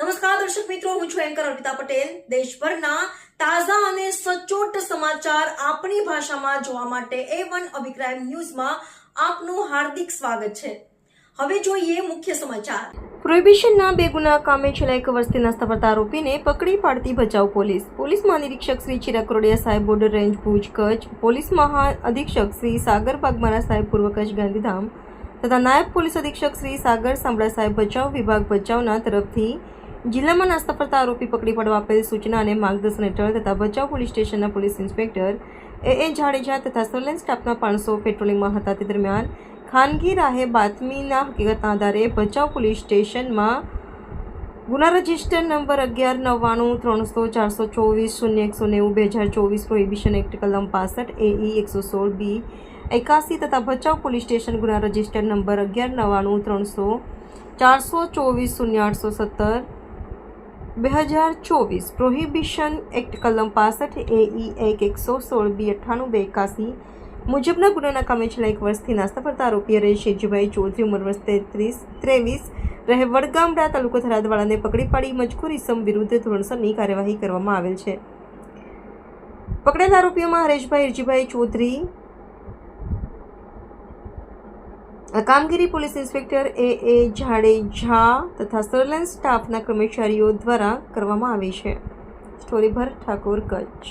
નમસ્કાર, દર્શક મિત્રો, હું છું એન્કર અર્પિતા પટેલ. દેશભરના તાજા અને સચોટ સમાચાર આપણી ભાષામાં જોવા માટે એ વન અભિક્રાઇમ ન્યૂઝમાં આપનું હાર્દિક સ્વાગત છે. હવે જોઈએ મુખ્ય સમાચાર. પ્રોહિબિશનના બે ગુના કામે છેલ્લા એક વર્ષથી નાસ્તા આરોપીને પકડી પાડતી ભચાઉ પોલીસ. પોલીસ મહાનિરીક્ષક શ્રી ચિરાગ કરોડિયા સાહેબ border range Bhuj Kutch, police મહાઅધિક્ષક Shri Sagar Bagmara સાહેબ પૂર્વ કચ્છ ગાંધીધામ, તથા નાયબ પોલીસ અધિક્ષક શ્રી સાગર સાંભળા સાહેબ ભચાઉ વિભાગ ભચાઉના તરફથી જિલ્લામાં નાસ્તા પડતા આરોપી પકડી પાડવા આપેલ સૂચના અને માર્ગદર્શન હેઠળ તથા ભચાઉ પોલીસ સ્ટેશનના police inspector A A Jadeja તથા સોલેન સ્ટાફના પાંચસો પેટ્રોલિંગમાં હતા. તે દરમિયાન ખાનગી રાહે બાતમીના હકીકતના આધારે ભચાઉ પોલીસ સ્ટેશનમાં ગુના રજિસ્ટર નંબર અગિયાર, નવ્વાણું, ત્રણસો, ચારસો ચોવીસ, શૂન્ય એકસો નેવું, બે હજાર ચોવીસ, પ્રોહિબિશન એક્ટ, કલમ પાસઠ, એઈ, એકસો સોળ, બી, એકાસી તથા ભચાઉ પોલીસ સ્ટેશન ગુના રજિસ્ટર નંબર અગિયાર, નવ્વાણું, ત્રણસો, ચારસો ચોવીસ, શૂન્ય આઠસો સત્તર બે હજાર ચોવીસ પ્રોહિબિશન એક્ટ કલમ પાસઠ એઈ એક એકસો સોળ બી અઠ્ઠાણું બે એકાસી મુજબના ગુનાના કામે છેલ્લા એક વર્ષથી નાસ્તા પડતા આરોપી હરેશ શેજુભાઈ ચૌધરી ઉંમર વર્ષ તેત્રીસ ત્રેવીસ રહે વડગામડા તાલુકો થરાદવાળાને પકડી પાડી મજકૂર ઇસમ વિરુદ્ધ ધોરણસરની કાર્યવાહી કરવામાં આવેલ છે. પકડેલા આરોપીઓમાં હરેશભાઈ ઇરજીભાઈ ચૌધરી કામગીરી police inspector A A Jadeja તથા સર્વેલન્સ સ્ટાફના કર્મચારીઓ દ્વારા કરવામાં આવી છે. સ્ટોરી ભરત ઠાકોર કચ્છ.